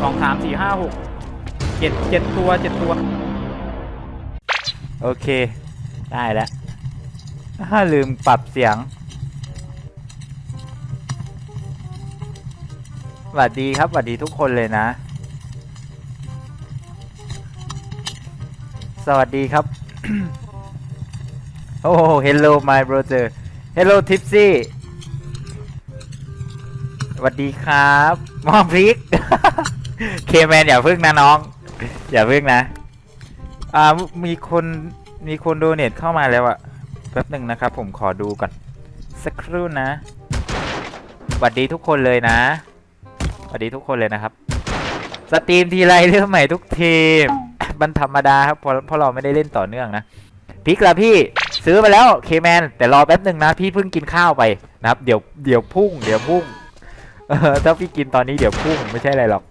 สองสามสี่ห้าหกเจ็ดเจ็ดตัวเจ็ดตัว โอเค ได้แล้วถ้าลืมปรับเสียงสวัสดีครับสวัสดีทุกคนเลยนะ สวัสดีครับ โอ้ hello my brother hello tipsy สวัสดีครับ มองพริก เคแมนอย่าพึ่งนะน้อง อย่าพึ่งนะ อ่ามีคนมีคนโดเนทเข้ามาแล้วอะแป๊บหนึ่งนะครับ ผมขอดูก่อนสักครู่นะสวัสดีทุกคนเลยนะสวัสดีทุกคนเลยนะครับ สตรีมทีไรเรื่องใหม่ทุกทีมมันธรรมดาครับเพราะเพราะเราไม่ได้เล่นต่อเนื่องนะพิกละพี่ซื้อมาแล้วเคแมนแต่รอแป๊บหนึ่งนะ พี่เพิ่งกินข้าวไปนะครับ เดี๋ยวเดี๋ยวพุ่ง เดี๋ยวพุ่งเออถ้าพี่กินตอนนี้เดี๋ยวพุ่งไม่ใช่อะไรหรอก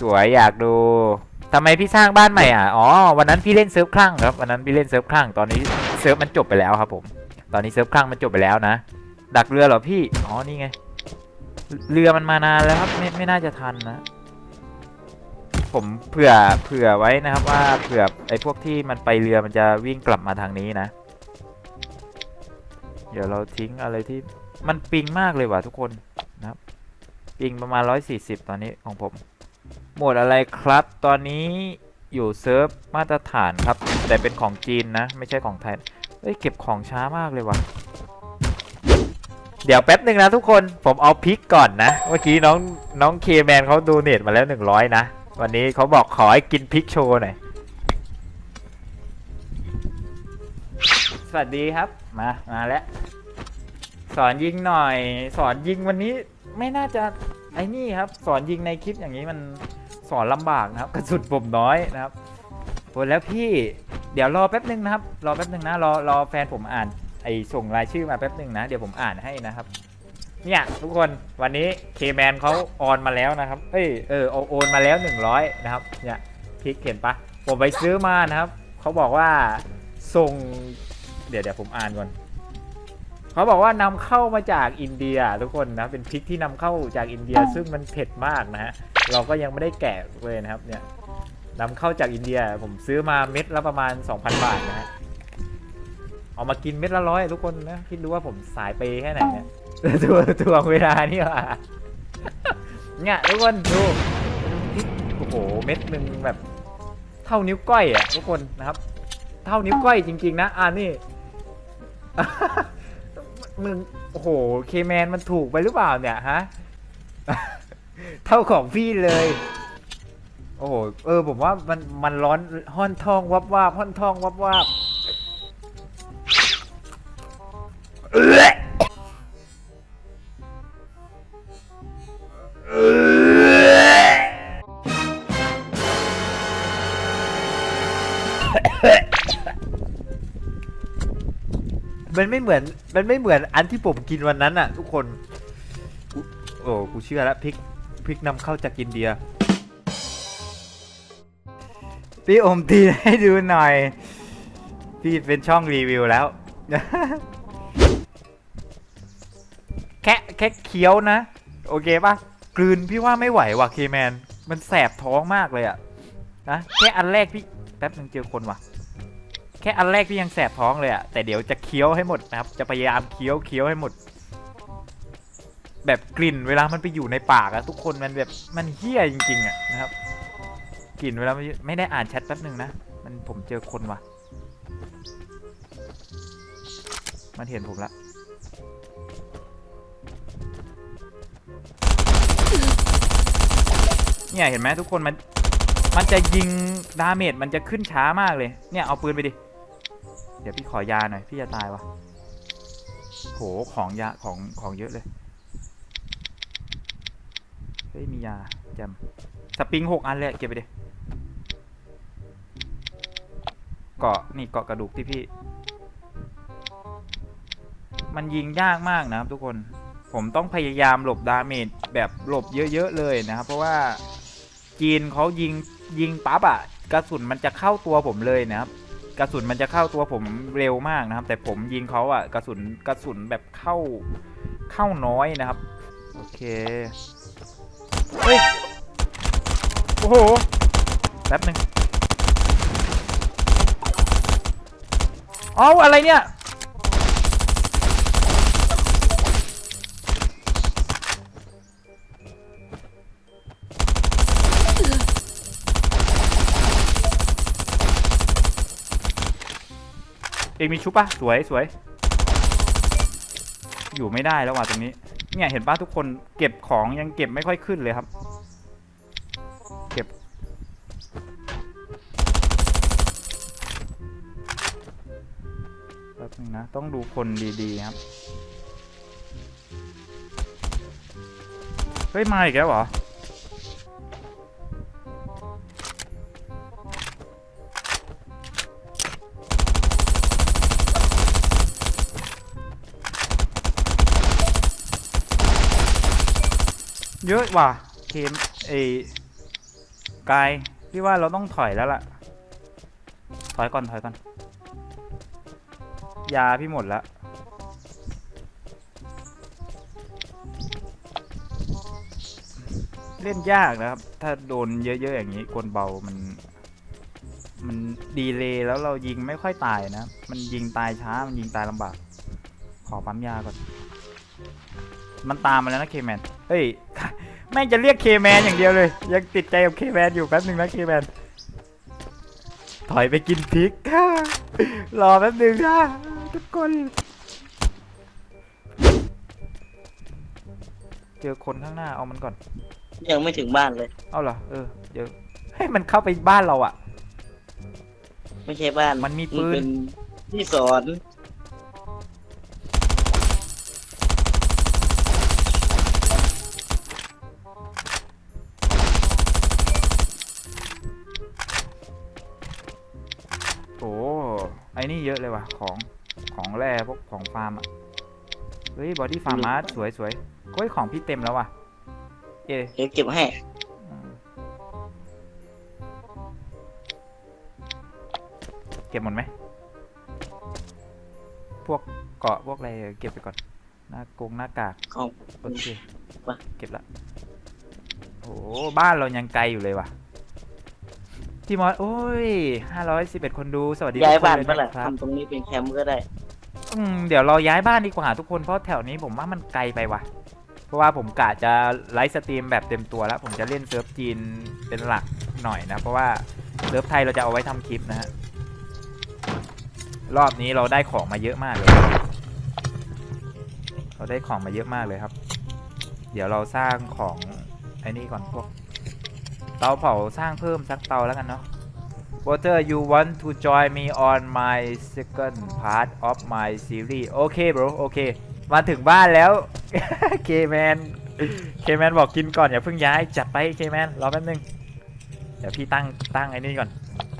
สวยอยากดูทำไมพี่สร้างบ้านใหม่อะ อ๋อ วันนั้นพี่เล่นเซิร์ฟคลั่งครับ วันนั้นพี่เล่นเซิร์ฟคลั่ง ตอนนี้เซิร์ฟมันจบไปแล้วครับผม ตอนนี้เซิร์ฟคลั่งมันจบไปแล้วนะ ดักเรือเหรอพี่ อ๋อ นี่ไง เรือมันมานานแล้วครับ ไม่ ไม่น่าจะทันนะ ผมเผื่อ เผื่อไว้นะครับว่า เผื่อไอ้พวกที่มันไปเรือมันจะวิ่งกลับมาทางนี้นะ เดี๋ยวเราทิ้งอะไรที่ มันปิงมากเลยว่ะทุกคนนะครับ ปิงประมาณ 140 ตอนนี้ของผม หมดอะไรครับ ตอนนี้อยู่เซิร์ฟมาตรฐานครับ แต่เป็นของจีนนะ ไม่ใช่ของไทยเอ้ยเก็บของช้ามากเลยว่ะ เดี๋ยวแป๊บหนึ่งนะทุกคน ผมเอาพริกก่อนนะ เมื่อกี้น้องน้องเคแมนเขาดูเน็ตมาแล้ว100นะ วันนี้เขาบอกขอให้กินพริกโชว์หน่อย สวัสดีครับ มา มาแล้ว สอนยิงหน่อย สอนยิงวันนี้ไม่น่าจะไอ้นี่ครับ สอนยิงในคลิปอย่างนี้มัน สอนลำบากนะครับ กระสุนผมน้อยนะครับโอ้แล้วพี่เดี๋ยวรอแป๊บนึงนะครับ รอแป๊บนึงนะรอรอแฟนผมอ่านไอส่งรายชื่อมาแป๊บนึงนะ เดี๋ยวผมอ่านให้นะครับ เนี่ยทุกคนวันนี้เคแมนเขาออนมาแล้วนะครับเอ้ยเออโอนมาแล้ว 100 นะครับเนี่ยพลิกเห็นปะผมไปซื้อมานะครับเขาบอกว่าส่ง เดี๋ยวเดี๋ยวผมอ่านก่อน เขาบอกว่านำเข้ามาจากอินเดียทุกคนนะเป็นพริกที่นำเข้าจากอินเดีย ซึ่งมันเผ็ดมากนะฮะเราก็ยังไม่ได้แกะเลยนะครับเนี่ยนำเข้าจากอินเดียผมซื้อมาเม็ดละประมาณ 2,000 บาทนะฮะเอามากินเม็ดละร้อยทุกคนนะคิดดูว่าผมสายเปย์แค่ไหนเนี่ยตัวตัวเวลานี่ว่ะเนี่ยทุกคนดูพริกโอ้โหเม็ดหนึ่งแบบ เท่านิ้วก้อยอะทุกคนนะครับ เท่านิ้วก้อยจริง ๆ นะอ่านี่ มึงโอ้โหเคแมนมันถูกไปหรือเปล่าเนี่ยฮะ เท่าของพี่เลย โอ้โหเออผมว่ามันมันร้อนห้อนทองวับวับห้อนทองวับวับ มันไม่เหมือน มันไม่เหมือนอันที่ผมกินวันนั้นอะทุกคน โอ้กูเชื่อแล้วพริกพริกนำเข้าจากอินเดีย พี่อมตีให้ดูหน่อย พี่เป็นช่องรีวิวแล้ว แค่แค่เคี้ยวนะ โอเคปะกลืนพี่ว่าไม่ไหวว่ะเคแมน มันแสบท้องมากเลยอะนะแค่อันแรกพี่ แป๊บนึงเจอคนว่ะ แค่อันแรกพี่ยังแสบท้องเลยอะแต่เดี๋ยวจะเคี้ยวให้หมดนะครับ จะพยายามเคี้ยวเคี้ยวให้หมด แบบกลิ่นเวลามันไปอยู่ในปากอะทุกคนมันแบบมันเฮี้ยจริงๆอะนะครับ กลิ่นเวลาไม่ได้อ่านแชทแป๊บนึงนะมันผมเจอคนว่ะ มันเห็นผมละเนี่ยเห็นไหมทุกคนมันมันจะยิงดาเมจมันจะขึ้นช้ามากเลย เนี่ยเอาปืนไปดิ เดี๋ยวพี่ขอยาหน่อย พี่จะตายวะโหของยาของของเยอะเลย เฮ้ยมียาจำสปริงหกอันเลยเก็บไปดิเกาะนี่เกาะกระดูกที่พี่ มันยิงยากมากนะครับทุกคนผมต้องพยายามหลบดาเมจแบบหลบเยอะ ๆ เลยนะครับ เพราะว่าจีนเขายิงยิงปั๊บอะกระสุนมันจะเข้าตัวผมเลยนะครับ กระสุนมันจะเข้าตัวผมเร็วมากนะครับ แต่ผมยิงเขาอะกระสุนกระสุนแบบเข้าเข้าน้อยนะครับ โอเคเฮ้ยโอ้โหแป๊บหนึ่งเอาอะไรเนี่ย เองมีชุบปะสวยสวย อยู่ไม่ได้แล้วว่ะตรงนี้ เนี่ยเห็นปะทุกคนเก็บของยังเก็บไม่ค่อยขึ้นเลยครับ เก็บ แป๊บนึงนะ ต้องดูคนดีๆครับ เฮ้ย มาอีกแล้วเหรอ เยอะว่ะเคมเอกายพี่ว่าเราต้องถอยแล้วล่ะ ถอยก่อนถอยก่อน ยาพี่หมดแล้วเล่นยากนะครับ ถ้าโดนเยอะๆอย่างนี้กลเบามัน มันดีเลยแล้วเรายิงไม่ค่อยตายนะ มันยิงตายช้า มันยิงตายลำบาก ขอปั๊มยาก่อน มันตามมาแล้วนะเคแมนเฮ้ย แม่งจะเรียกเคแมนอย่างเดียวเลย ยังติดใจกับเคแมนอยู่แป๊บหนึ่งนะเคแมนถอยไปกินพริกรอแป๊บหนึ่งนะทุกคน เจอคนข้างหน้าเอามันก่อน ยังไม่ถึงบ้านเลย เอาเหรอเออเดี๋ยวให้มันเข้าไปบ้านเราอะไม่ใช่บ้านมันมีปืน เป็นที่สอน โอ้ไอ้นี่เยอะเลยว่ะ ของ ของแร่พวกของฟาร์มอะเฮ้ย บอดี้ฟาร์มาสวยสวยเฮ้ย ของพี่เต็มแล้วว่ะ เอะเดี๋ยวเก็บให้อืมเก็บหมดไหม พวกเกาะพวกอะไรเก็บไปก่อน หน้ากงหน้ากากของโอเคไปเก็บละโอ้บ้านเรายังไกลอยู่เลยว่ะ พี่มอสโอ้ยห้าร้อยสิบเอ็ดคนดูสวัสดีย้ายทุกคบ้านเลยเมื่อไหร่นะครับทำตรงนี้เป็นแคมป์ก็ได้ อืมเดี๋ยวเราย้ายบ้านดีกว่าทุกคนเพราะแถวนี้ผมว่ามันไกลไปว่ะ เพราะว่าผมกะจะไลฟ์สตรีมแบบเต็มตัวแล้ว ผมจะเล่นเซิร์ฟจีนเป็นหลักหน่อยนะ เพราะว่าเซิร์ฟไทยเราจะเอาไว้ทำคลิปนะฮะรอบนี้เราได้ของมาเยอะมากเลย เราได้ของมาเยอะมากเลยครับ เดี๋ยวเราสร้างของไอ้นี่ก่อนพวก เตาเผาสร้างเพิ่มสักเตาแล้วกันเนาะ Water you want to join me on my second part of my series โอเค bro โอเค มาถึงบ้านแล้วเคแมนเคแมนบอกกินก่อน อย่าเพิ่งย้าย จัดไปเคแมนรอแป๊บนึง เดี๋ยวพี่ตั้งตั้งไอ้นี่ก่อน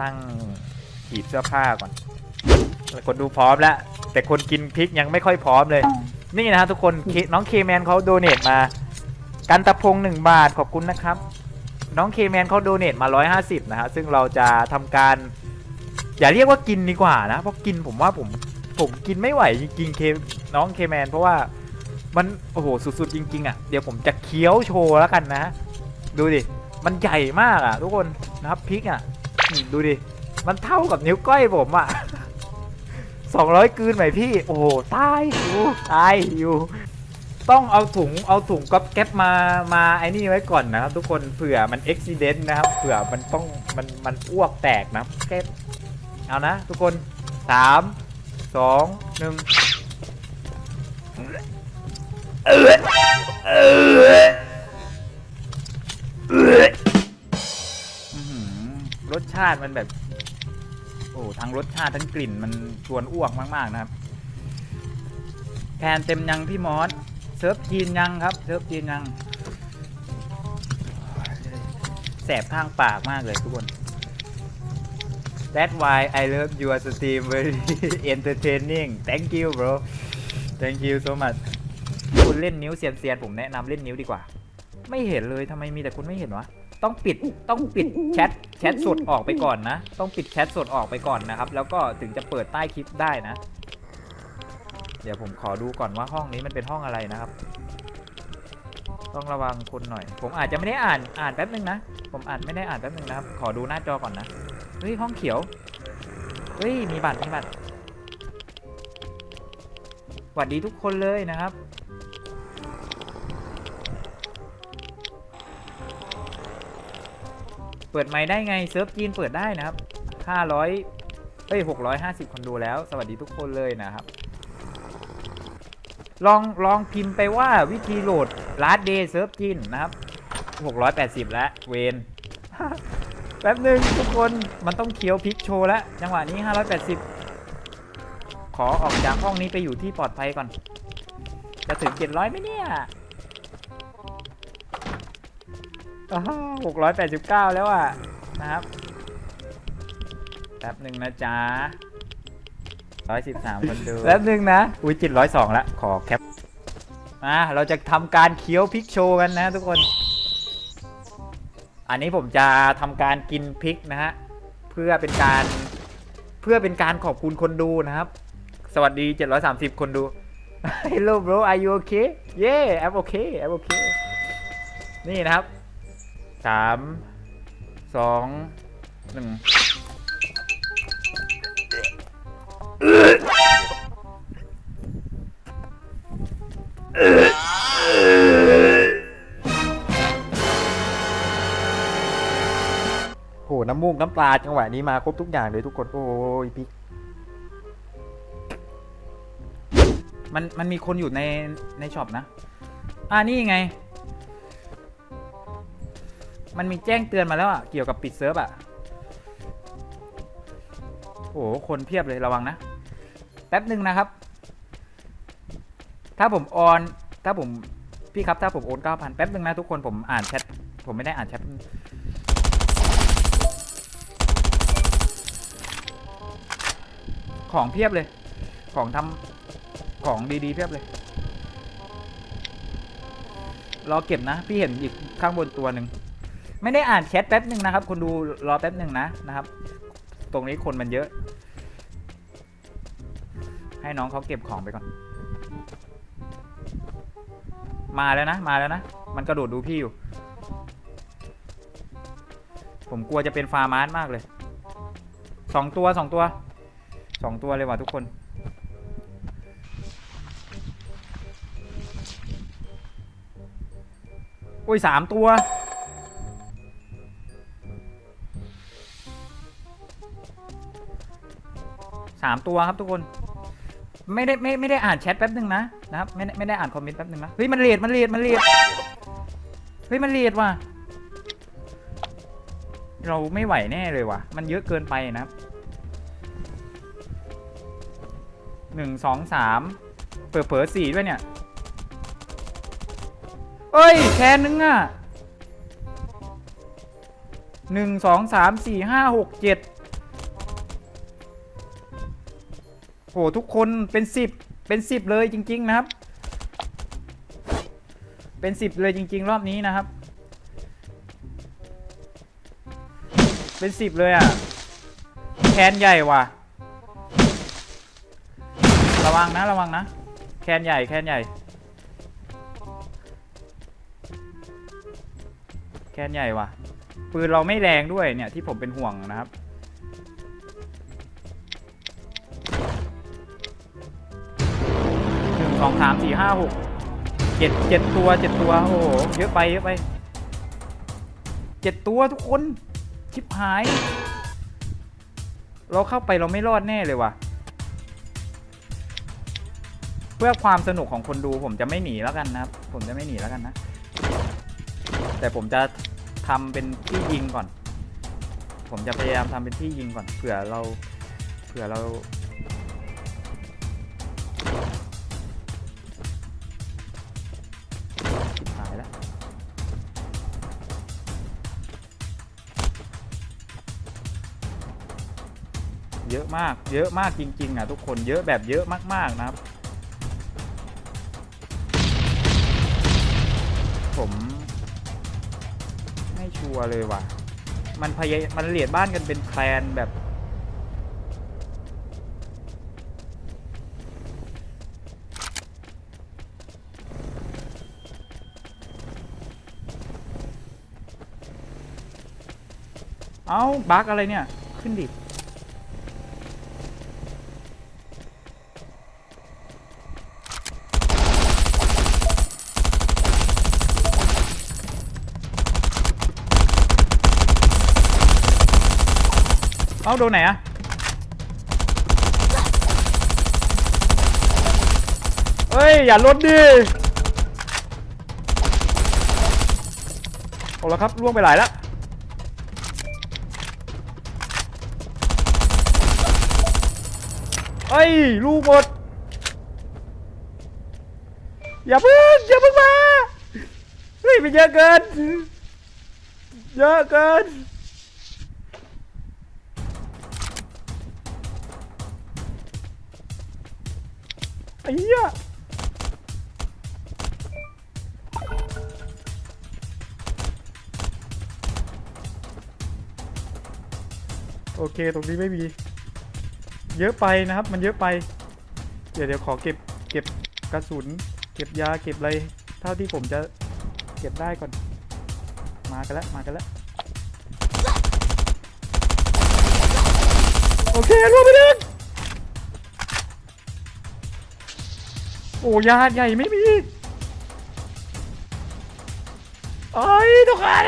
ตั้งหีบเสื้อผ้าก่อน คนดูพร้อมแล้ว แต่คนกินพริกยังไม่ค่อยพร้อมเลย นี่นะฮะทุกคนน้องเคแมนเขาโดเนทมา กันตะพงหนึ่งบาทขอบคุณนะครับ น้องเคแมนเขาโดเนทมา 150 นะฮะ ซึ่งเราจะทำการ อย่าเรียกว่ากินดีกว่านะ เพราะกินผมว่าผมผมกินไม่ไหวจริงๆเคน้องเคแมนเพราะว่ามัน โอ้โห สุดๆ จริง ๆ อะ เดี๋ยวผมจะเคี้ยวโชว์แล้วกันนะ ดูดิ มันใหญ่มากอะ ทุกคนนะครับพริกอะ ดูดิ มันเท่ากับนิ้วก้อยผมอะ 200กืนไหมพี่ โอ้โห ตายอยู่ตายอยู่ ต้องเอาถุงเอาถุงก๊อบแก๊ปมามาไอ้นี่ไว้ก่อนนะครับทุกคนเผื่อมันอุบิเหตุนะครับเผื่อมันต้องมันมันอ้วกแตกนะแก๊ปเอานะทุกคนสามสองหนึ่งรสชาติมันแบบ โอ้ทั้งรสชาติทั้งกลิ่นมันชวนอ้วกมาก ๆ นะครับ แพนเต็มยังพี่มอส เซิร์ฟจีนยังครับ เซิร์ฟจีนยัง แสบข้างปากมากเลยทุกคน That's why I love your stream very entertaining Thank you bro Thank you so much คุณเล่นนิ้วเซียนๆผมแนะนำเล่นนิ้วดีกว่า ไม่เห็นเลยทำไมมีแต่คุณไม่เห็นวะต้องปิดต้องปิดแชทแชทสดออกไปก่อนนะ ต้องปิดแชทสดออกไปก่อนนะครับ แล้วก็ถึงจะเปิดใต้คลิปได้นะ เดี๋ยวผมขอดูก่อนว่าห้องนี้มันเป็นห้องอะไรนะครับ ต้องระวังคนหน่อย ผมอาจจะไม่ได้อ่านอ่านแป๊บนึงนะ ผมอ่านไม่ได้อ่านแป๊บนึงนะครับ ขอดูหน้าจอก่อนนะ เฮ้ยห้องเขียว เฮ้ยมีบัตรมีบัตรสวัสดีทุกคนเลยนะครับเปิดไมค์ได้ไงเซิร์ฟจีนเปิดได้นะครับ 500เอ้ย650 คนดูแล้ว สวัสดีทุกคนเลยนะครับ ลองลองพิมพ์ไปว่าวิธีโหลด last day เซิร์ฟจีนนะครับ 680 แล้วเวนแป๊บหนึ่งทุกคนมันต้องเคี้ยวพริกโชว์แล้วจังหวะนี้ 580 ขอออกจากห้องนี้ไปอยู่ที่ปลอดภัยก่อน จะถึง 700ไหมเนี่ยหกร้อยแปดสิบเก้าแล้วอะนะครับ แป๊บหนึ่งนะจ๊ะ ร้อยสิบสามคนดูแป๊บนึงนะ อุ้ยจิตร้อยสองละขอแคปอะเราจะทำการเคี้ยวพริกโชว์กันนะทุกคน อันนี้ผมจะทำการกินพริกนะฮะ เพื่อเป็นการเพื่อเป็นการขอบคุณคนดูนะครับ สวัสดี 730 คนดู Hello bro are you okay yeah I'm okay I'm okay นี่นะครับ 3 2 1 โหน้ำมูกน้ำปลาจังหวะนี้มาครบทุกอย่างเลยทุกคนโอ้ยพริกมันมันมีคนอยู่ในในช็อปนะ อ่านี่ไง มันมีแจ้งเตือนมาแล้วอะ เกี่ยวกับปิดเซิร์ฟอะ โอ้โห คนเพียบเลยระวังนะ แป๊บหนึ่งนะครับ ถ้าผมออน ถ้าผมพี่ครับถ้าผมโอนเก้าพันแป๊บหนึ่งนะทุกคนผมอ่านแชทผมไม่ได้อ่านแชทของเพียบเลย ของทำของดีๆเพียบเลย รอเก็บนะ พี่เห็นอีกข้างบนตัวหนึ่ง ไม่ได้อ่านแชทแป๊บหนึ่งนะครับ คนดูรอแป๊บหนึ่งนะนะครับ ตรงนี้คนมันเยอะ ให้น้องเขาเก็บของไปก่อน มาแล้วนะ มาแล้วนะ มันกระโดดดูพี่อยู่ ผมกลัวจะเป็นฟาร์มาร์มากเลย สองตัวสองตัว สองตัวเลยว่ะทุกคนอุ้ยสามตัว สามตัวครับทุกคน ไม่ได้ไม่ไม่ได้อ่านแชทแป๊บหนึ่งนะนะครับไม่ได้ไม่ได้อ่านคอมเมนต์แป๊บหนึ่งนะเฮ้ยมันเลดมันเลดมันเลดเฮ้ยมันเลดว่ะเราไม่ไหวแน่เลยว่ะ มันเยอะเกินไปนะหนึ่งสองสามเปิดเผยสี่ด้วยเนี่ยเอ้ยแคนนึงอะหนึ่งสองสามสี่ห้าหกเจ็ด โหทุกคนเป็นสิบเป็นสิบเลยจริง ๆ นะครับ เป็นสิบเลยจริง ๆ รอบนี้นะครับ เป็นสิบเลยอะแคนใหญ่ว่ะ ระวังนะระวังนะแคนใหญ่แคนใหญ่ แคนใหญ่ว่ะปืนเราไม่แรงด้วยเนี่ยที่ผมเป็นห่วงนะครับ สองสามสี่ห้าหกเจ็ดเจ็ดตัวเจ็ดตัวโอ้โหเยอะไปเยอะไปเจ็ดตัวทุกคนชิบหาย เราเข้าไปเราไม่รอดแน่เลยว่ะ เพื่อความสนุกของคนดูผมจะไม่หนีแล้วกันนะครับ ผมจะไม่หนีแล้วกันนะ แต่ผมจะทำเป็นที่ยิงก่อน ผมจะพยายามทำเป็นที่ยิงก่อนเผื่อเราเผื่อเราาก เยอะมากจริง ๆ อะ ทุกคนเยอะแบบเยอะมาก ๆ นะครับ ผมไม่ชัวร์เลยว่ะ มันพยมันเหลียดบ้านกันเป็นแคลนแบบ เอาบักอะไรเนี่ย ขึ้นดิ อ้าโดนไหนอะเฮ้ย อย่าลดดิเอาละครับล่วงไปหลายแล้วเอ้ย ลูกหมด อย่าเพิ่งอย่าเพิ่งมา เฮ้ยมันเยอะเกิน เยอะเกิน อ้เหี้ยโอเค ตรงนี้ไม่มี เยอะไปนะครับ มันเยอะไป เดี๋ยวเดี๋ยวขอเก็บ เก็บกระสุน เก็บยา เก็บอะไร เท่าที่ผมจะเก็บได้ก่อน มากันแล้ว มากันแล้ว โอเครวมไปหนึ่ง โอ้ยาใหญ่ไม่มีไอ้ยทุกคน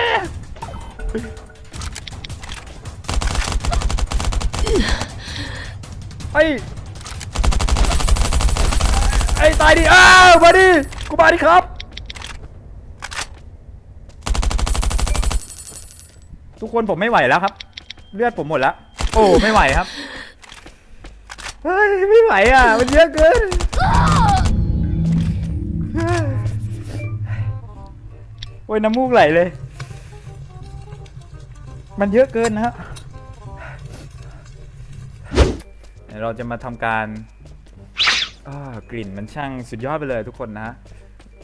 ไอ้ไอ้ตายดิอ้าวมาดิกูมาดิครับทุกคนผมไม่ไหวแล้วครับ เลือดผมหมดแล้ว โอ้ไม่ไหวครับเฮ้ยไม่ไหวอะ มันเยอะเกิน อ้ยน้ำมูกไหลเลย มันเยอะเกินนะฮะเราจะมาทำการกลิ่นมันช่างสุดยอดไปเลยทุกคนนะฮะ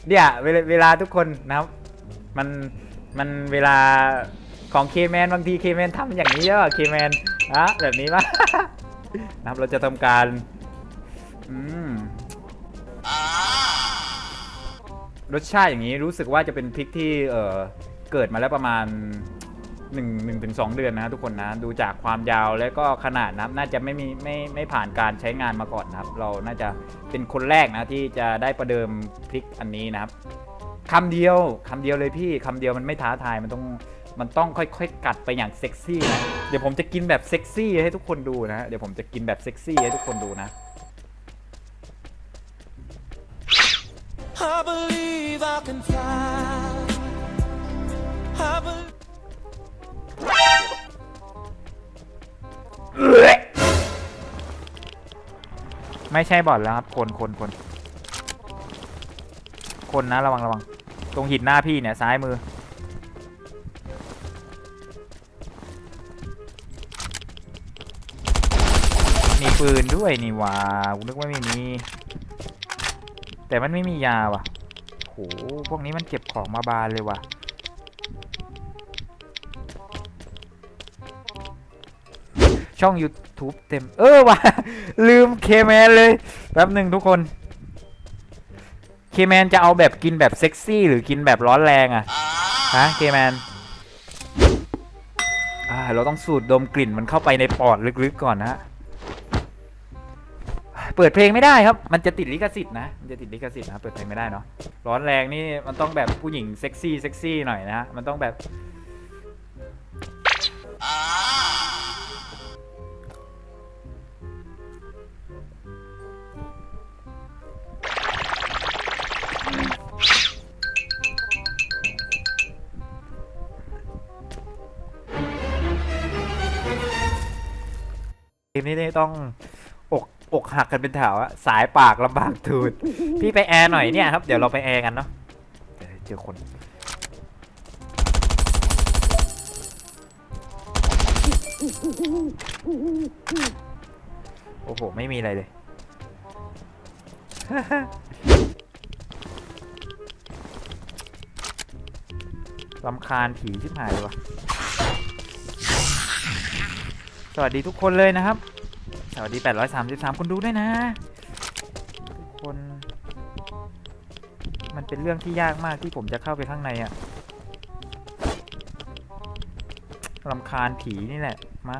เนี่ยเวลาเวลาทุกคนนะครับ มันมันเวลาของเคแมนบางทีเคแมนทำอย่างนี้เยอะเคแมนอะแบบนี้ปะนะครับเราจะทำการอืม รสชาติอย่างนี้รู้สึกว่าจะเป็นพริกที่เออเกิดมาแล้วประมาณ1นึ่งหนึ่งถึงสองเดือนนะทุกคนนะดูจากความยาวและก็ขนาดนะครับน่าจะไม่มีไม่ไม่ผ่านการใช้งานมาก่อนนะครับ เราน่าจะเป็นคนแรกนะที่จะได้ประเดิมพริกอันนี้นะครับคำเดียวคำเดียวเลยพี่คำเดียวมันไม่ท้าทายมันต้องมันต้องค่อยๆ กัดไปอย่างเซ็กซี่นะเดี๋ยวผมจะกินแบบเซ็กซี่ให้ทุกคนดูนะเดี๋ยวผมจะกินแบบเซ็กซี่ให้ทุกคนดูนะ I believe I can fly. I believe. ไม่ใช่บอทแล้วครับ คนคนคน คนนะระวังระวัง ตรงหินหน้าพี่เนี่ย ซ้ายมือ มีปืนด้วยนี่หว่ากูนึกว่าไม่มี แต่มันไม่มียาว่ะโหพวกนี้มันเก็บของมาบานเลยว่ะ ช่อง YouTube เต็ม เออว่ะ ลืมเคแมนเลย แป๊บหนึ่งทุกคน เคแมนจะเอาแบบกินแบบเซ็กซี่หรือกินแบบร้อนแรงอะฮะเคแมนเราต้องสูดดมกลิ่นมันเข้าไปในปอดลึกๆก่อนนะฮะ เปิดเพลงไม่ได้ครับ มันจะติดลิขสิทธิ์นะ มันจะติดลิขสิทธิ์นะ เปิดเพลงไม่ได้เนาะ ร้อนแรงนี่มันต้องแบบผู้หญิงเซ็กซี่เซ็กซี่หน่อยนะมันต้องแบบทีมนี้นี่ต้อง อกหักกันเป็นแถวอะสายปากลำบากทูดพี่ไปแอร์หน่อยเนี่ยครับ เดี๋ยวเราไปแอร์กันเนาะเดี๋ยวเจอคนโอ้โห ไม่มีอะไรเลย ลำคาญผีชิบหายเลยวะสวัสดีทุกคนเลยนะครับ วัสดี 833 คนดูด้วยนะ ทุกคน มันเป็นเรื่องที่ยากมากที่ผมจะเข้าไปข้างในอะ่ะลำคาญผีนี่แหละ มา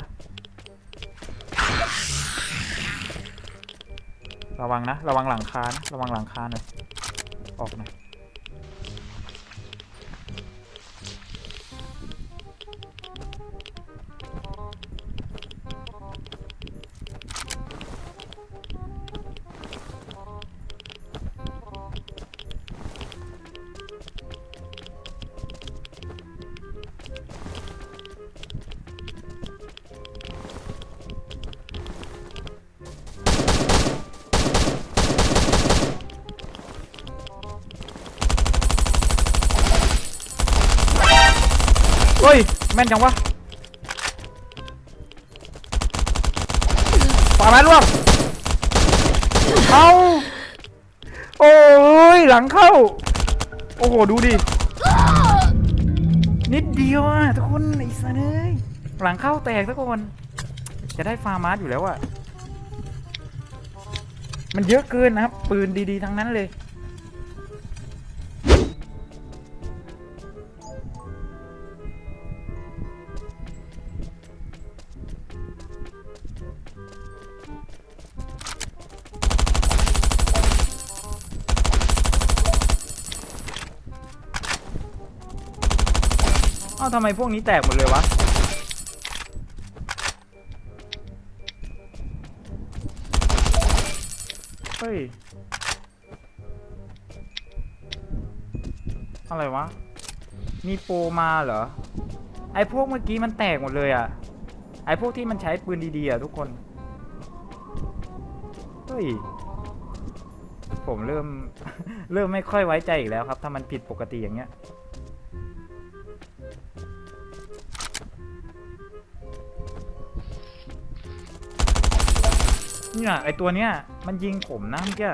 ระวังนะ ระวังหลังคานระวังหลังคาหน่อยออกหน่อย ม่นจังวะปาม่ร่วงเอาโอ้ยหลังเข้า โอ้โห ดูดิ นิดเดียวอะทุกคนไอ้สัสเอ้ยหลังเข้าแตกทุกคน จะได้ฟาร์มาสอยู่แล้วอะ มันเยอะเกินนะครับ ปืนดีๆ ทั้งนั้นเลย ทำไมพวกนี้แตกหมดเลยวะ เฮ้ย อะไรวะ มีโปรมาเหรอ ไอพวกเมื่อกี้มันแตกหมดเลยอะไอพวกที่มันใช้ปืนดีๆอะทุกคน เฮ้ย ผมเริ่ม เริ่มไม่ค่อยไว้ใจอีกแล้วครับ ถ้ามันผิดปกติอย่างเงี้ย เนี่ยไอตัวเนี้ยมันยิงผมนะเมื่อกี้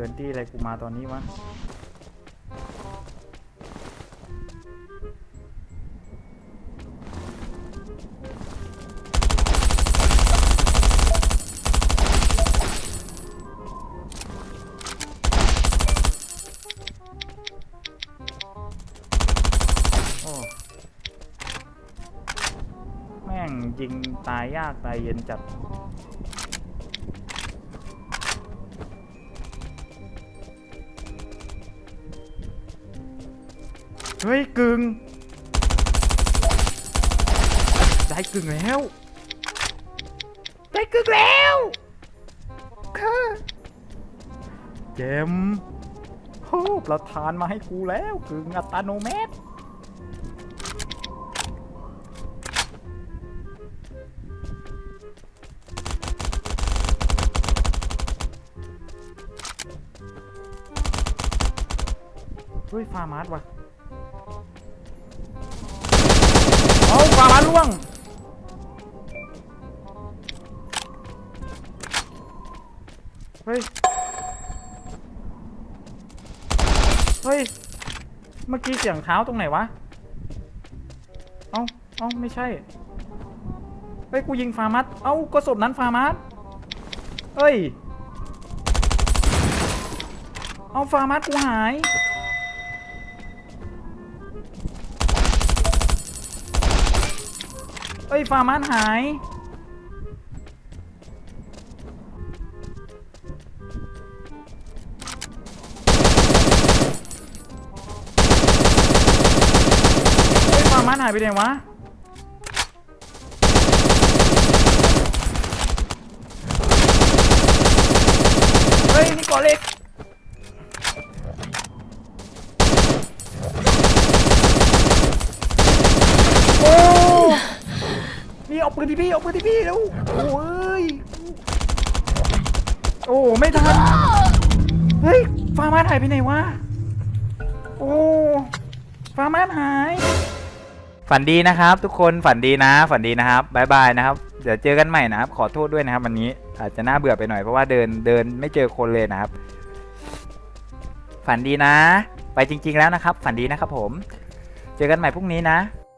ชิญที่อะไรกูมาตอนนี้วะโอ้แม่งยิงตายยากตายเย็นจัด เฮ้ยกึ่งได้กึ่งแล้ว ได้กึ่งแล้วค่ะเจมโอ้ประธานมาให้กูแล้วกึ่งอัตโนมัติเฮ้ยฟาร์มาร์ทว่ะาฟาร์มาล่วง เฮ้ย เฮ้ย เมื่อกี้เสียงเท้าตรงไหนวะ เอ้า เอ้า ไม่ใช่ เฮ้ย กูยิงฟาร์มัสเอ้า ก็ศพนั้นฟาร์มัสเฮ้ย เอาฟาร์มัสกูหาย ยฟาร์มัสหาย เฮ้ยฟาร์มันหายไปไหนวะ เฮ้ยนี่กอเหล็ก โอ้ นี่ เอาปืนที่พี่เอาปืนที่พี่แล้วโอ้ยโอ้ไม่ทันเฮ้ยฟาร์มันหายไปไหนวะโอ้ฟาร์มานหาย ฝันดีนะครับ ทุกคนฝันดีนะ ฝันดีนะครับบายบายนะครับ เดี๋ยวเจอกันใหม่นะครับ ขอโทษด้วยนะครับ วันนี้อาจจะน่าเบื่อไปหน่อยเพราะว่าเดินเดินไม่เจอคนเลยนะครับ ฝันดีนะ ไปจริง ๆแล้วนะครับ ฝันดีนะครับผม เจอกันใหม่พรุ่งนี้นะ